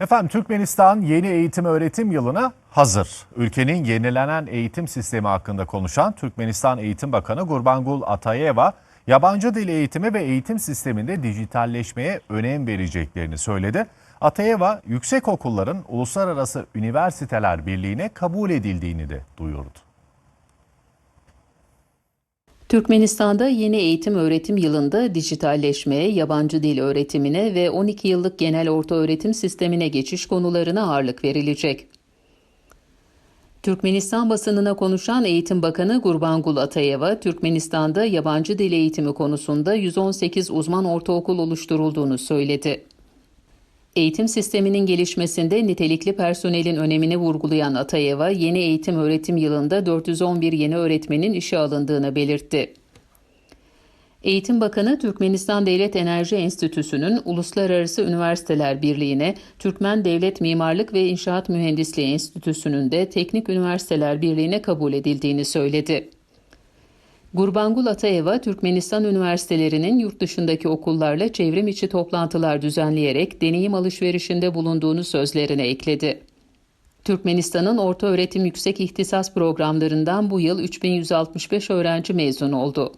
Efendim Türkmenistan yeni eğitim öğretim yılına hazır. Ülkenin yenilenen eğitim sistemi hakkında konuşan Türkmenistan Eğitim Bakanı Gurbanguly Atayeva, yabancı dil eğitimi ve eğitim sisteminde dijitalleşmeye önem vereceklerini söyledi. Atayeva, yüksek okulların Uluslararası Üniversiteler Birliği'ne kabul edildiğini de duyurdu. Türkmenistan'da yeni eğitim öğretim yılında dijitalleşmeye, yabancı dil öğretimine ve 12 yıllık genel orta öğretim sistemine geçiş konularına ağırlık verilecek. Türkmenistan basınına konuşan Eğitim Bakanı Gurbanguly Atayeva, Türkmenistan'da yabancı dil eğitimi konusunda 118 uzman ortaokul oluşturulduğunu söyledi. Eğitim sisteminin gelişmesinde nitelikli personelin önemini vurgulayan Atayeva, yeni eğitim öğretim yılında 411 yeni öğretmenin işe alındığını belirtti. Eğitim Bakanı Türkmenistan Devlet Enerji Enstitüsü'nün Uluslararası Üniversiteler Birliği'ne, Türkmen Devlet Mimarlık ve İnşaat Mühendisliği Enstitüsü'nün de Teknik Üniversiteler Birliği'ne kabul edildiğini söyledi. Gurbanguly Atayeva, Türkmenistan üniversitelerinin yurt dışındaki okullarla çevrim içi toplantılar düzenleyerek deneyim alışverişinde bulunduğunu sözlerine ekledi. Türkmenistan'ın orta öğretim yüksek ihtisas programlarından bu yıl 3165 öğrenci mezun oldu.